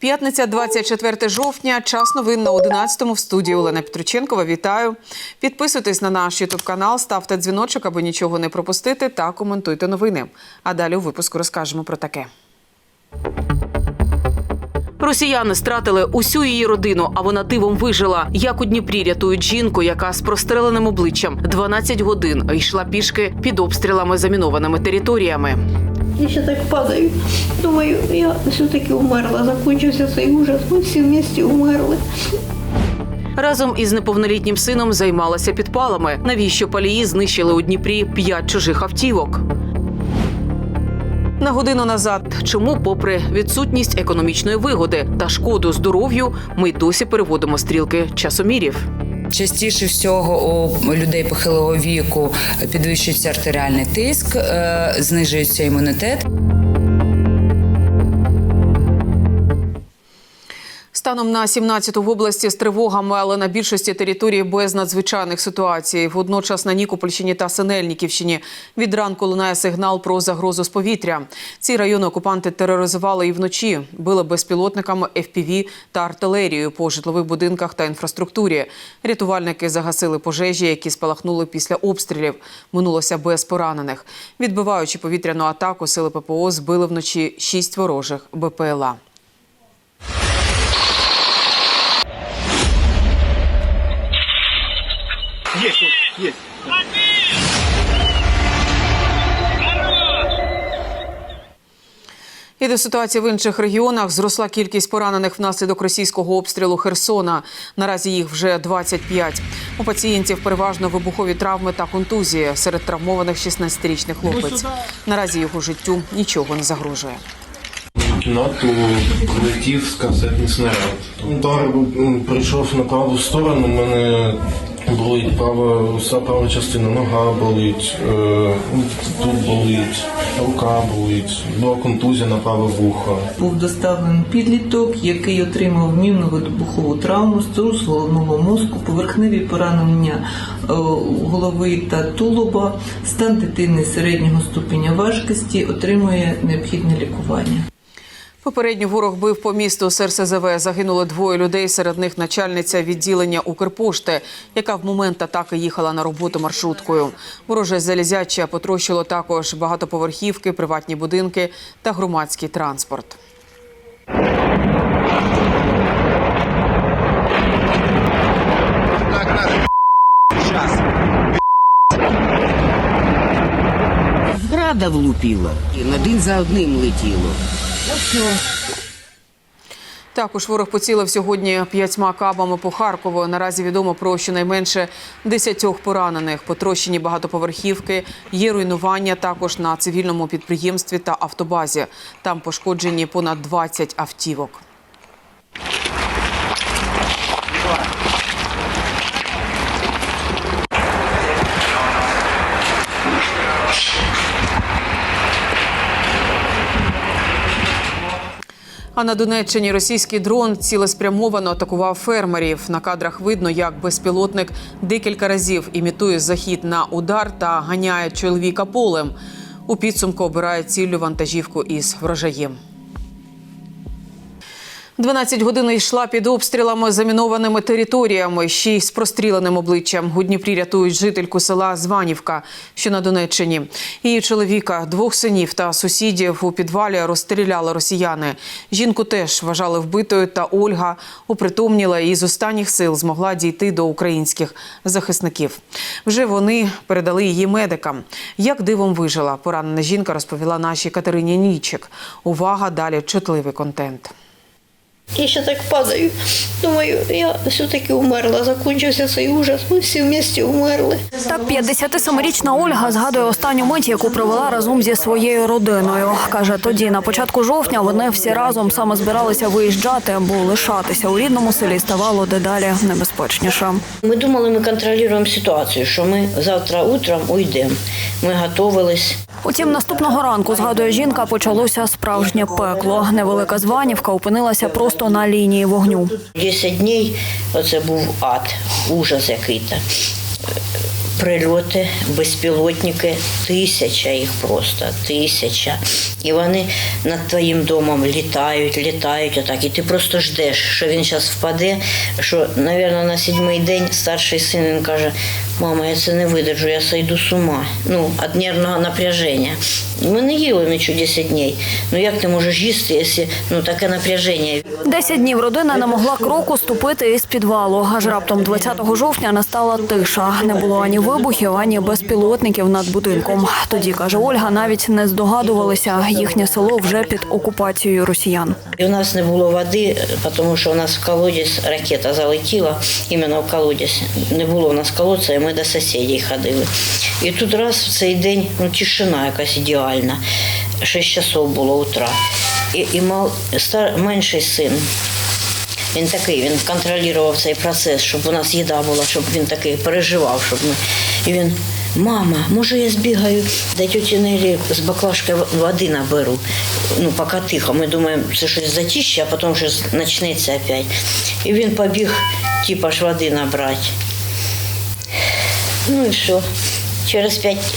П'ятниця, 24 жовтня. Час новин на 11-му в студії Олена Петрученкова. Вітаю. Підписуйтесь на наш Ютуб канал, ставте дзвіночок, аби нічого не пропустити, та коментуйте новини. А далі у випуску розкажемо про таке. Росіяни стратили усю її родину, а вона дивом вижила. Як у Дніпрі рятують жінку, яка з простреленим обличчям 12 годин йшла пішки під обстрілами замінованими територіями. Я ще так падаю. Думаю, я все-таки умерла. Закончився цей ужас. Ми всі вместе умерли. Разом із неповнолітнім сином займалася підпалами. Навіщо палії знищили у Дніпрі п'ять чужих автівок? На годину назад, чому, попри відсутність економічної вигоди та шкоду здоров'ю, ми досі переводимо стрілки часомірів. Частіше всього у людей похилого віку підвищується артеріальний тиск, е, знижується імунітет. Станом на 17-ту в області з тривогами, але на більшості території без надзвичайних ситуацій. Водночас на Нікопольщині та Синельниківщині від ранку лунає сигнал про загрозу з повітря. Ці райони окупанти тероризували і вночі. Били безпілотниками FPV та артилерією по житлових будинках та інфраструктурі. Рятувальники загасили пожежі, які спалахнули після обстрілів. Минулося без поранених. Відбиваючи повітряну атаку, сили ППО збили вночі шість ворожих БПЛА. Есть. І до ситуації в інших регіонах зросла кількість поранених внаслідок російського обстрілу Херсона. Наразі їх вже 25. У пацієнтів переважно вибухові травми та контузії. Серед травмованих 16-річний хлопець. Наразі його життю нічого не загрожує. Кімнату прилетів касетний снаряд. Удар прийшов на праву сторону. У мене болить права, вся права частина, нога болить, е, тут болить, рука болить, була контузія на праве вухо. Був доставлений підліток, який отримав мінну вибухову травму, струс головного мозку, поверхневі поранення е, голови та тулуба, стан дитини середнього ступеня важкості, отримує необхідне лікування. Попередньо ворог бив по місту з РСЗВ. Загинуло двоє людей. Серед них начальниця відділення Укрпошти, яка в момент атаки їхала на роботу маршруткою. Вороже залізяча потрощило також багатоповерхівки, приватні будинки та громадський транспорт. Града влупила, і один за одним летіло. Також ворог поцілив сьогодні п'ятьма кабами по Харкову. Наразі відомо про щонайменше десятьох поранених. Потрощені багатоповерхівки, є руйнування також на цивільному підприємстві та автобазі. Там пошкоджені понад 20 автівок. А на Донеччині російський дрон цілеспрямовано атакував фермерів. На кадрах видно, як безпілотник декілька разів імітує захід на удар та ганяє чоловіка полем. У підсумку обирає ціллю вантажівку із врожаєм. 12 годин йшла під обстрілами замінованими територіями, ще й з простріленим обличчям. У Дніпрі рятують жительку села Званівка, що на Донеччині. Її чоловіка, двох синів та сусідів у підвалі розстріляли росіяни. Жінку теж вважали вбитою, та Ольга упритомніла і з останніх сил змогла дійти до українських захисників. Вже вони передали її медикам. Як дивом вижила, поранена жінка розповіла нашій Катерині Нічик. Увага, далі чутливий контент. Я ще так падаю. Думаю, я все-таки умерла. Закончився цей ужас. Ми всі вместе умерли. Так 57-річна Ольга згадує останню мить, яку провела разом зі своєю родиною. Каже, тоді на початку жовтня вони всі разом саме збиралися виїжджати, бо лишатися у рідному селі ставало дедалі небезпечніше. Ми думали, ми контролюємо ситуацію, що ми завтра утром уйдемо. Ми готувались. Утім, наступного ранку, згадує жінка, почалося справжнє пекло. Невелика званівка опинилася просто на лінії вогню. 10 днів оце був ад, ужас який-то. Прильоти, безпілотники, тисяча їх просто, тисяча. І вони над твоїм домом літають, літають отак. І ти просто ждеш, що він зараз впаде. Що, мабуть, на сьомий день старший син він каже: мама, я це не видержу, я сойду з ума. Ну, від нервного напряження. Ми не їли нічого 10 днів. Ну як ти можеш їсти, якщо ну, таке напряження? Десять днів родина не могла кроку ступити із підвалу. Аж раптом 20 жовтня настала тиша. Не було ані вибухів, ані безпілотників над будинком. Тоді каже Ольга, навіть не здогадувалися, їхнє село вже під окупацією росіян. І у нас не було води, тому що у нас в колодязь ракета залетіла, іменно в колодязь. Не було у нас колодця, і ми до сусідів ходили. І тут раз в цей день ну, тишина якась ідеальна. Шість часов було утра. І, і мал, стар, менший син. Він такий, він контролював цей процес, щоб у нас їда була, щоб він такий переживав, щоб ми. І він, мама, може я збігаю до тьоті Нелі з баклажки води наберу. Ну, поки тихо. Ми думаємо, це щось затіще, а потім щось почнеться опять. І він побіг, типа ж води набрати. Ну і що? Через п'ять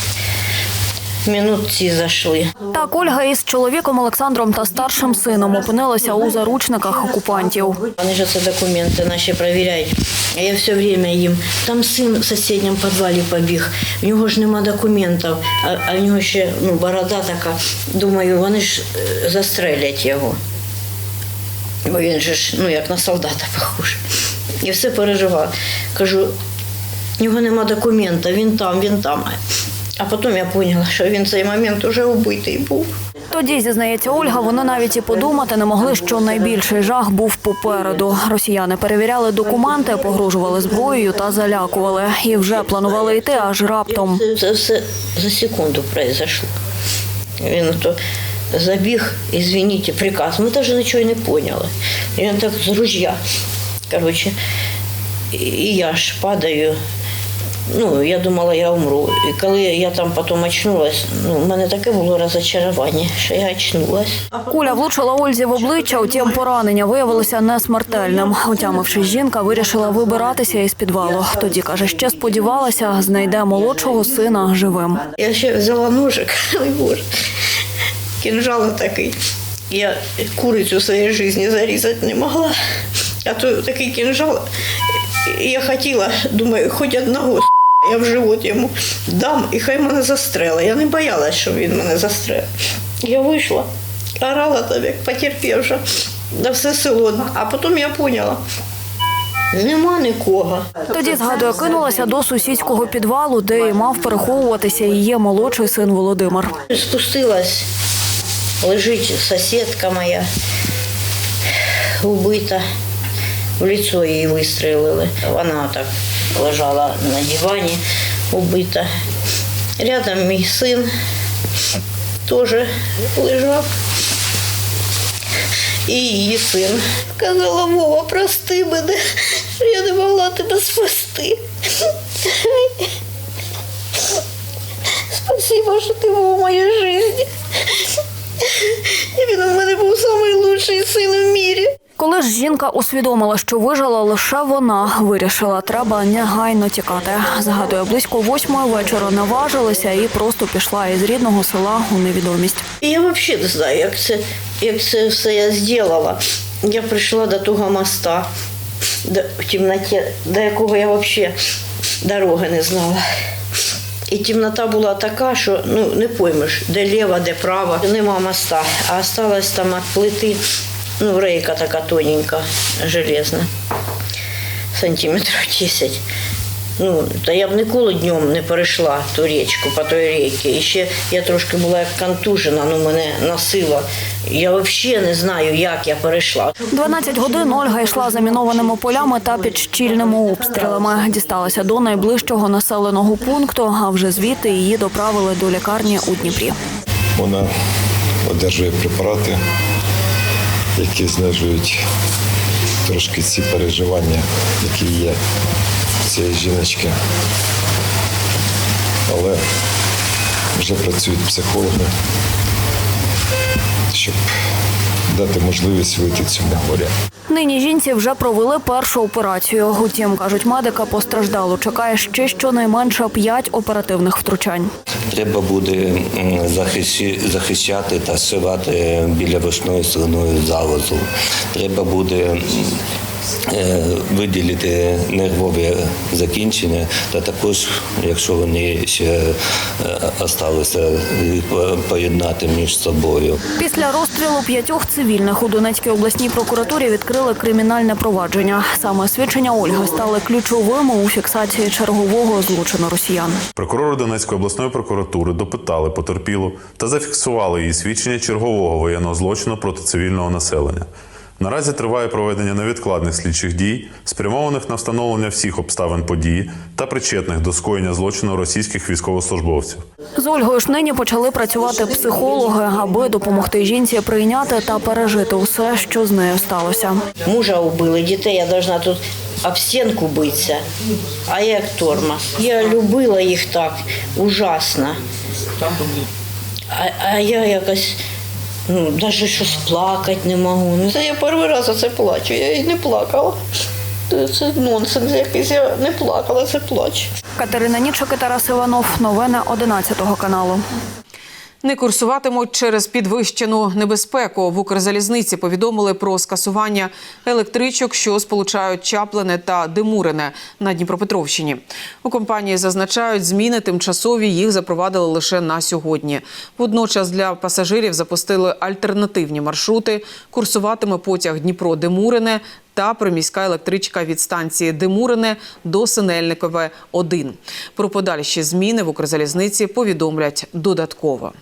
минут ці зайшли. Так Ольга із чоловіком Олександром та старшим сином опинилися у заручниках окупантів. Вони ж це документи наші перевіряють. А я все время їм. Там син в сусідньому підвалі побіг. В нього ж нема документів, а, в нього ще ну, борода така. Думаю, вони ж е, застрелять його. Бо він же ж ну, як на солдата похож. І все переживав. Кажу, в нього нема документа, він там, він там. А потім я поняла, що він в цей момент вже убитий був. Тоді, зізнається Ольга, вони навіть і подумати не могли, що найбільший жах був попереду. Росіяни перевіряли документи, погрожували зброєю та залякували. І вже планували йти аж раптом. Це, все за секунду произошло. Він то забіг, извините, приказ. Ми навіть нічого не поняли. Він так з ружья. Короче, і- і я ж падаю. Ну, я думала, я умру. І коли я там потім очнулась, ну, в мене таке було розочарування, що я очнулась. Куля влучила Ользі в обличчя, утім поранення виявилося не смертельним. Отямившись, жінка вирішила вибиратися із підвалу. Тоді каже, ще сподівалася, знайде молодшого сина живим. Я ще взяла ножик, боже, кинжал такий. Я курицю в своїй житті зарізати не могла. А то такий кинжал. Я хотіла, думаю, хоч одного я в живот йому дам, і хай мене застрелить. Я не боялась, що він мене застрелить. Я вийшла, орала там, як потерпівша, на все село. А потім я поняла, нема нікого. Тоді згадує, кинулася до сусідського підвалу, де і мав переховуватися її молодший син Володимир. Спустилась, лежить сусідка моя, убита. В лицо її вистрелили. Вона так лежала на дивані, убита. Рядом мій син теж лежав. І її син. Сказала, Вова, прости мене, я не могла тебе спасти. Спасибо, що ти був у моїй житті. Він у мене був найкращий син в мірі. Коли ж жінка усвідомила, що вижила лише вона, вирішила, треба негайно тікати. Згадує, близько восьмої вечора наважилася і просто пішла із рідного села у невідомість. Я взагалі не знаю, як це, як це все я зробила. Я прийшла до того моста до, в темноті, до якого я взагалі дороги не знала. І темнота була така, що ну, не поймеш, де ліва, де права. Нема моста, а осталась там плити, ну, рейка така тоненька, железна, сантиметрів 10. Ну, та я б ніколи днем не перейшла ту річку по той рейці. І ще я трошки була як контужена, ну мене носила. Я взагалі не знаю, як я перейшла. 12 годин Ольга йшла замінованими полями та під щільними обстрілами. Дісталася до найближчого населеного пункту, а вже звідти її доправили до лікарні у Дніпрі. Вона одержує препарати, які знижують трошки ці переживання, які є в цієї жіночки. Але вже працюють психологи, щоб дати можливість вийти цьому горя. Нині жінці вже провели першу операцію. Утім, кажуть медика, постраждало. чекає ще щонайменше п'ять оперативних втручань. Треба буде захищати та зшивати біля вишної сторони залозу. Треба буде е, виділити нервові закінчення, та також, якщо вони ще е, осталися, поєднати між собою. Після розстрілу п'ятьох цивільних у Донецькій обласній прокуратурі відкрили кримінальне провадження. Саме свідчення Ольги стали ключовими у фіксації чергового злочину росіян. Прокурори Донецької обласної прокуратури допитали потерпілу та зафіксували її свідчення чергового воєнного злочину проти цивільного населення. Наразі триває проведення невідкладних слідчих дій, спрямованих на встановлення всіх обставин події та причетних до скоєння злочину російських військовослужбовців. З Ольгою ж нині почали працювати психологи, аби допомогти жінці прийняти та пережити усе, що з нею сталося. Мужа убили, дітей я должна тут об стінку битися, а я як тормоз. Я любила їх так ужасно. А, а я якось ну, навіть щось плакати не можу. Ну, Це я перший раз оце плачу, я і не плакала. Це- Це нонсенс якийсь, я не плакала, це плач. Катерина Нічок і Тарас Іванов. Новини 11 каналу. Не курсуватимуть через підвищену небезпеку. В Укрзалізниці повідомили про скасування електричок, що сполучають Чаплине та Демурине на Дніпропетровщині. У компанії зазначають, зміни тимчасові їх запровадили лише на сьогодні. Водночас для пасажирів запустили альтернативні маршрути. Курсуватиме потяг Дніпро-Демурине та приміська електричка від станції Демурине до Синельникове 1. Про подальші зміни в Укрзалізниці повідомлять додатково.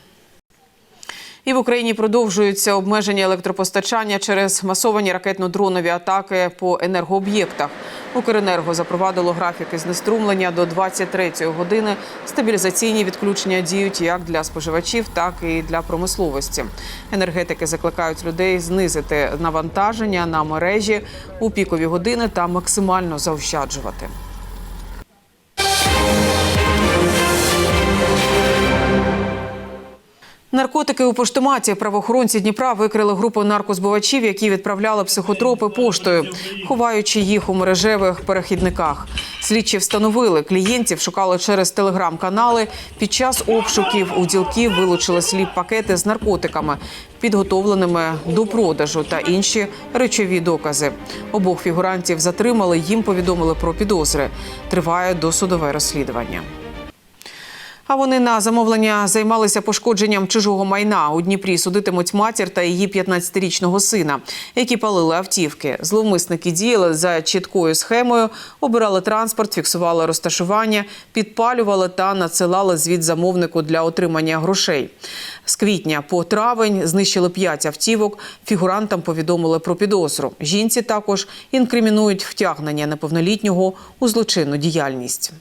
І в Україні продовжуються обмеження електропостачання через масовані ракетно-дронові атаки по енергооб'єктах. Укренерго запровадило графіки знеструмлення до 23-ї години. Стабілізаційні відключення діють як для споживачів, так і для промисловості. Енергетики закликають людей знизити навантаження на мережі у пікові години та максимально заощаджувати. Наркотики у поштоматі правоохоронці Дніпра викрили групу наркозбувачів, які відправляли психотропи поштою, ховаючи їх у мережевих перехідниках. Слідчі встановили, клієнтів шукали через телеграм-канали. Під час обшуків у ділків вилучили сліп пакети з наркотиками, підготовленими до продажу та інші речові докази. Обох фігурантів затримали. Їм повідомили про підозри. Триває досудове розслідування. А вони на замовлення займалися пошкодженням чужого майна. У Дніпрі судитимуть матір та її 15-річного сина, які палили автівки. Зловмисники діяли за чіткою схемою, обирали транспорт, фіксували розташування, підпалювали та надсилали звіт замовнику для отримання грошей. З квітня по травень знищили 5 автівок. Фігурантам повідомили про підозру. Жінці також інкримінують втягнення неповнолітнього у злочинну діяльність.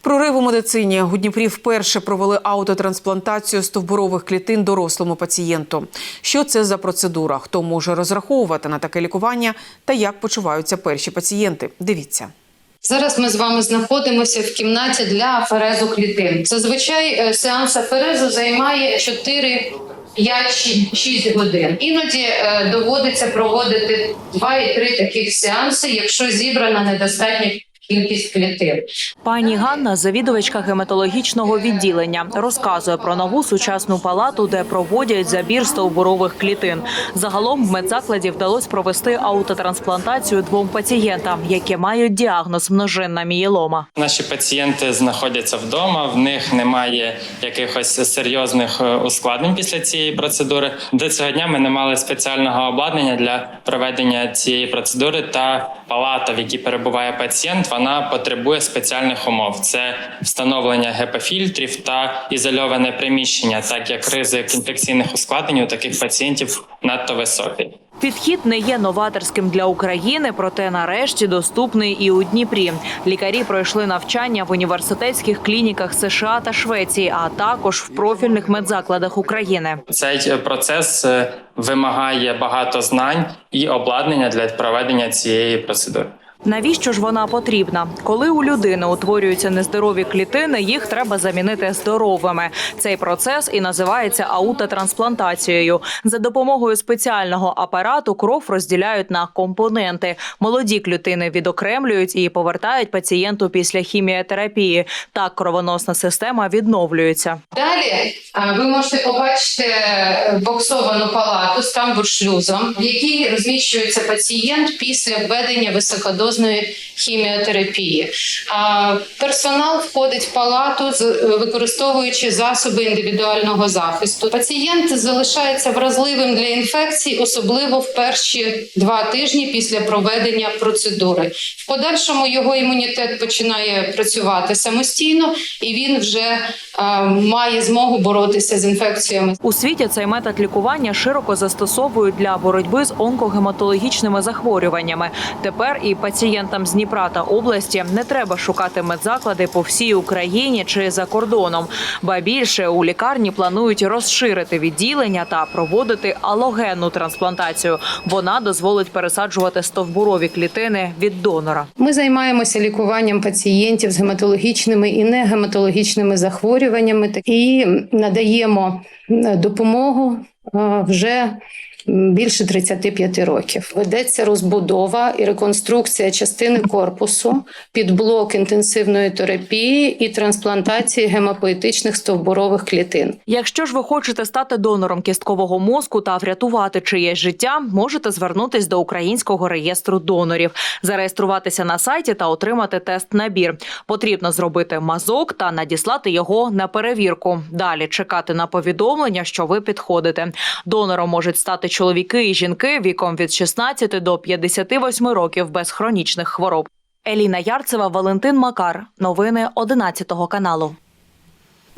Прорив у медицині у Дніпрі вперше провели аутотрансплантацію стовбурових клітин дорослому пацієнту. Що це за процедура? Хто може розраховувати на таке лікування та як почуваються перші пацієнти? Дивіться. Зараз ми з вами знаходимося в кімнаті для аферезу клітин. Зазвичай е, сеанс аферезу займає 4 5-6 годин. Іноді е, доводиться проводити 2 і 3 таких сеанси, якщо зібрана недостатня кількість клітин. Пані Ганна, завідувачка гематологічного відділення, розказує про нову сучасну палату, де проводять забір стовбурових клітин. Загалом в медзакладі вдалося провести аутотрансплантацію двом пацієнтам, які мають діагноз множинна мієлома. Наші пацієнти знаходяться вдома, в них немає якихось серйозних е, ускладнень після цієї процедури. До цього дня ми не мали спеціального обладнання для проведення цієї процедури. Та палата, в якій перебуває пацієнт, вона потребує спеціальних умов: це встановлення гепафільтрів та ізольоване приміщення, так як ризик інфекційних ускладнень у таких пацієнтів надто високий. Підхід не є новаторським для України, проте нарешті доступний і у Дніпрі. Лікарі пройшли навчання в університетських клініках США та Швеції, а також в профільних медзакладах України. Цей процес е, вимагає багато знань і обладнання для проведення цієї процедури. Навіщо ж вона потрібна? Коли у людини утворюються нездорові клітини, їх треба замінити здоровими. Цей процес і називається аутотрансплантацією. За допомогою спеціального апарату кров розділяють на компоненти. Молоді клітини відокремлюють і повертають пацієнту після хіміотерапії. Так кровоносна система відновлюється. Далі ви можете побачити боксовану палату з тамбуршлюзом, в якій розміщується пацієнт після введення високодозної хіміотерапії. А, Персонал входить в палату, використовуючи засоби індивідуального захисту. Пацієнт залишається вразливим для інфекцій, особливо в перші два тижні після проведення процедури. В подальшому його імунітет починає працювати самостійно, і він вже а, має змогу боротися з інфекціями. У світі цей метод лікування широко застосовують для боротьби з онкогематологічними захворюваннями. Тепер і пацієнтам з Дніпра та області не треба шукати медзаклади по всій Україні чи за кордоном. Ба більше у лікарні планують розширити відділення та проводити алогенну трансплантацію. Вона дозволить пересаджувати стовбурові клітини від донора. Ми займаємося лікуванням пацієнтів з гематологічними і негематологічними захворюваннями і надаємо е, допомогу вже більше 35 років. Ведеться розбудова і реконструкція частини корпусу під блок інтенсивної терапії і трансплантації гемопоетичних стовбурових клітин. Якщо ж ви хочете стати донором кісткового мозку та врятувати чиєсь життя, можете звернутись до українського реєстру донорів, зареєструватися на сайті та отримати тест-набір. Потрібно зробити мазок та надіслати його на перевірку. Далі чекати на повідомлення, що ви підходите. Донором можуть стати чоловіки і жінки віком від 16 до 58 років без хронічних хвороб. Еліна Ярцева, Валентин Макар. Новини 11 каналу.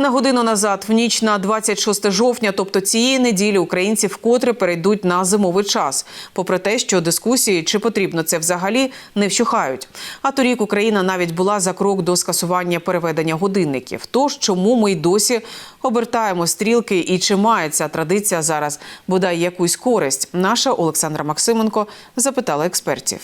На годину назад, в ніч на 26 жовтня, тобто цієї неділі, українці вкотре перейдуть на зимовий час, попри те, що дискусії, чи потрібно це взагалі, не вщухають. А торік Україна навіть була за крок до скасування переведення годинників. Тож чому ми й досі обертаємо стрілки і чи має ця традиція зараз бодай якусь користь? Наша Олександра Максименко запитала експертів.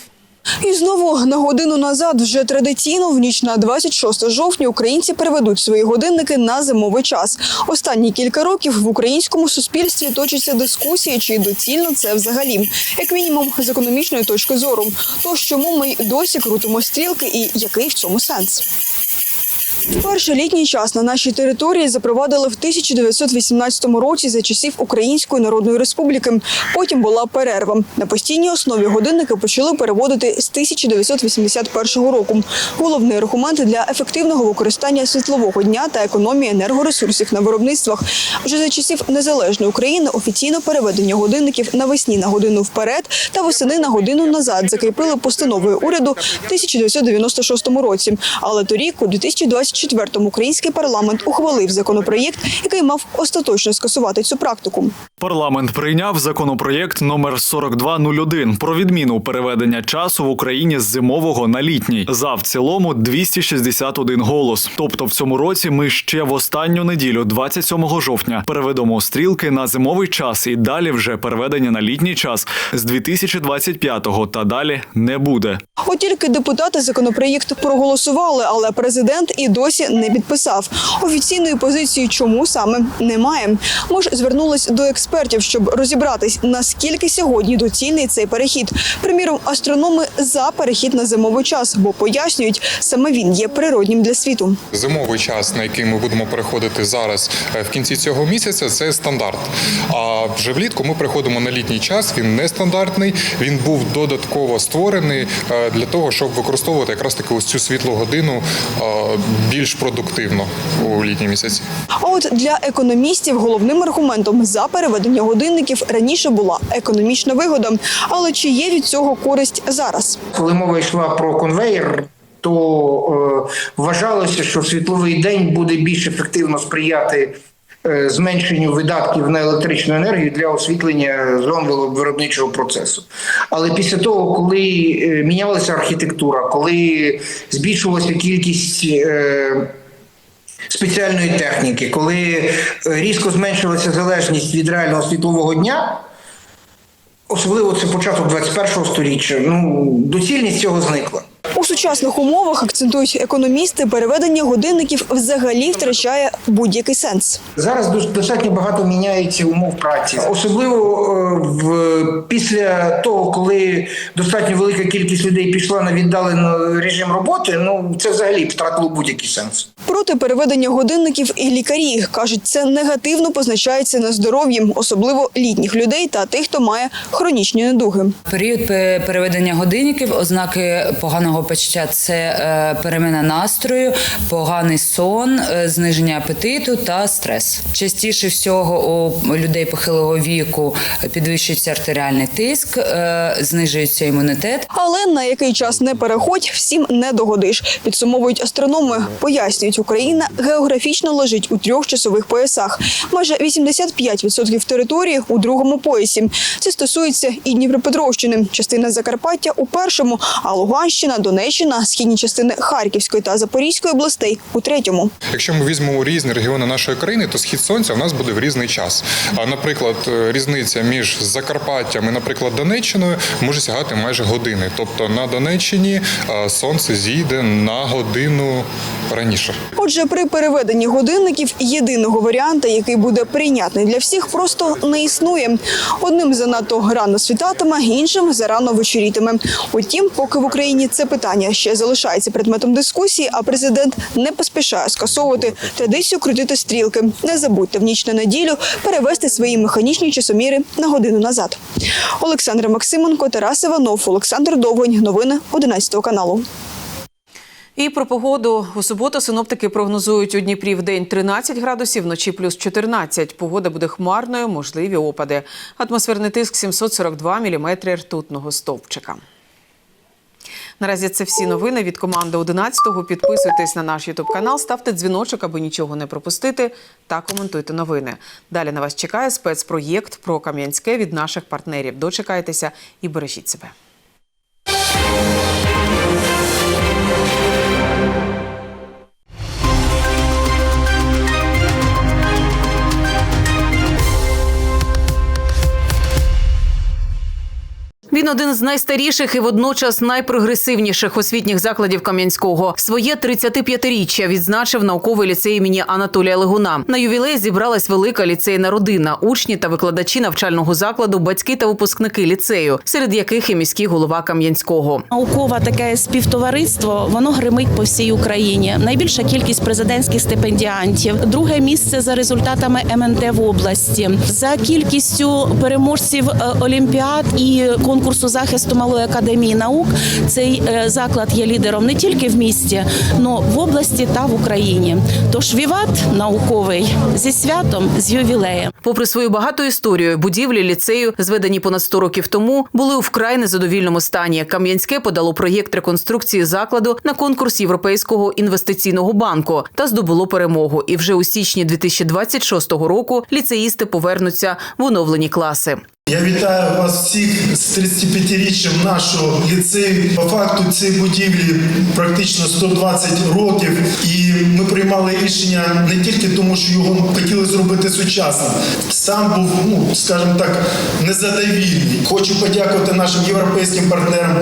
І знову на годину назад, вже традиційно, в ніч на 26 жовтня, українці переведуть свої годинники на зимовий час. Останні кілька років в українському суспільстві точаться дискусії, чи доцільно це взагалі, як мінімум з економічної точки зору. Тож чому ми досі крутимо стрілки, і який в цьому сенс? Перший літній час на нашій території запровадили в 1918 році за часів Української Народної Республіки. Потім була перерва. На постійній основі годинники почали переводити з 1981 року. Головний аргумент для ефективного використання світлового дня та економії енергоресурсів на виробництвах. Вже за часів незалежної України офіційно переведення годинників навесні на годину вперед та восени на годину назад закріпили постановою уряду в 1996 році. Але торік, у 2024-му, український парламент ухвалив законопроєкт, який мав остаточно скасувати цю практику. Парламент прийняв законопроєкт номер 4201 про відміну переведення часу в Україні з зимового на літній. За в цілому 261 голос. Тобто в цьому році ми ще в останню неділю, 27 жовтня, переведемо стрілки на зимовий час і далі вже переведення на літній час з 2025-го та далі не буде. От тільки депутати законопроєкт проголосували, але президент і досі не підписав. Офіційної позиції, чому саме немає. Ми ж звернулись до експертів, щоб розібратись, наскільки сьогодні доцільний цей перехід. Приміром, астрономи за перехід на зимовий час, бо пояснюють, саме він є природнім для світу. Зимовий час, на який ми будемо переходити зараз е, в кінці цього місяця, це стандарт. А вже влітку ми переходимо на літній час. Він нестандартний. Він був додатково створений е, для того, щоб використовувати якраз таки ось цю світлу годину е, більш продуктивно у літні місяці. А от для економістів головним аргументом за переведення годинників раніше була економічна вигода. Але чи є від цього користь зараз? Коли мова йшла про конвейер, то е, вважалося, що світловий день буде більш ефективно сприяти зменшенню видатків на електричну енергію для освітлення зон виробничого процесу. Але після того, коли е, мінялася архітектура, коли збільшувалася кількість е, спеціальної техніки, коли е, різко зменшилася залежність від реального світлового дня. Особливо це початок 21-го сторіччя. Ну, доцільність цього зникла. Сучасних умовах акцентують економісти, переведення годинників взагалі втрачає будь-який сенс. Зараз дос- достатньо багато міняється умов праці, особливо е, в після того, коли достатньо велика кількість людей пішла на віддалений режим роботи. Ну це взагалі втратило будь-який сенс. Проти переведення годинників і лікарі кажуть, це негативно позначається на здоров'ї, особливо літніх людей та тих, хто має хронічні недуги. Період переведення годинників, ознаки поганого почуття це е, перемена настрою, поганий сон, е, зниження апетиту та стрес. Частіше всього у людей похилого віку підвищується артеріальний тиск, е, знижується імунітет. Але на який час не переходь, всім не догодиш. Підсумовують астрономи. Пояснюють, Україна географічно лежить у трьох часових поясах. Майже 85% території у другому поясі. Це стосується і Дніпропетровщини, частина Закарпаття у першому, а Луганщина, Донеччина, східні частини Харківської та Запорізької областей у третьому. Якщо ми візьмемо різні регіони нашої країни, то схід сонця в нас буде в різний час. А наприклад, е, різниця між Закарпаттям і, наприклад, Донеччиною може сягати майже години. Тобто на Донеччині е, сонце зійде на годину раніше. Отже, при переведенні годинників єдиного варіанта, який буде прийнятний для всіх, просто не існує. Одним занадто рано світатиме, іншим зарано вечорітиме. Утім, поки в Україні це питання ще залишається предметом дискусії, а президент не поспішає скасовувати традицію крутити стрілки. Не забудьте в ніч на неділю перевести свої механічні часоміри на годину назад. Олександр Максименко, Тарас Іванов, Олександр Довгонь. Новини 11 каналу. І про погоду у суботу синоптики прогнозують у Дніпрі в день 13 градусів, вночі плюс 14. Погода буде хмарною, можливі опади. Атмосферний тиск 742 міліметри ртутного стовпчика. Наразі це всі новини від команди 11-го. Підписуйтесь на наш ютуб канал, ставте дзвіночок, аби нічого не пропустити, та коментуйте новини. Далі на вас чекає спецпроєкт про Кам'янське від наших партнерів. Дочекайтеся і бережіть себе. Він один з найстаріших і водночас найпрогресивніших освітніх закладів Кам'янського. Своє 35-річчя відзначив науковий ліцей імені Анатолія Легуна. На ювілей зібралась велика ліцейна родина, учні та викладачі навчального закладу, батьки та випускники ліцею, серед яких і міський голова Кам'янського. Наукове таке співтовариство, воно гримить по всій Україні. Найбільша кількість президентських стипендіантів, друге місце за результатами МНТ в області, за кількістю переможців е, олімпіад і конкурсу захисту малої академії наук. Цей е, заклад є лідером не тільки в місті, але в області та в Україні. Тож віват науковий зі святом з ювілеєм. Попри свою багату історію, будівлі ліцею, зведені понад 100 років тому, були у вкрай незадовільному стані. Кам'янське подало проєкт реконструкції закладу на конкурс Європейського інвестиційного банку та здобуло перемогу. І вже у січні 2026 року ліцеїсти повернуться в оновлені класи. Я вітаю вас всіх з 35-річчям нашого ліцею. По факту цієї будівлі практично 120 років, і ми приймали рішення не тільки тому, що його хотіли зробити сучасним. Сам був, ну скажімо так, незадовільний. Хочу подякувати нашим європейським партнерам.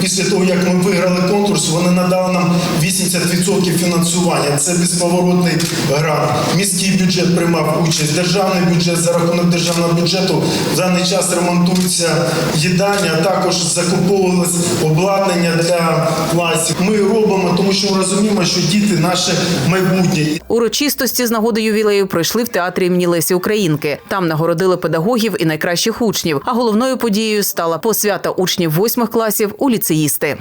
Після того, як ми виграли конкурс, вони надали нам 80% фінансування. Це безповоротний грант. Міський бюджет приймав участь, державний бюджет за рахунок державного бюджету. Даний час ремонтується їдання, також закуповувалось обладнання для класів. Ми робимо, тому що ми розуміємо, що діти наше майбутнє. Урочистості з нагоди ювілею пройшли в театрі імені Лесі Українки. Там нагородили педагогів і найкращих учнів. А головною подією стала посвята учнів восьмих класів у ліцеїсти.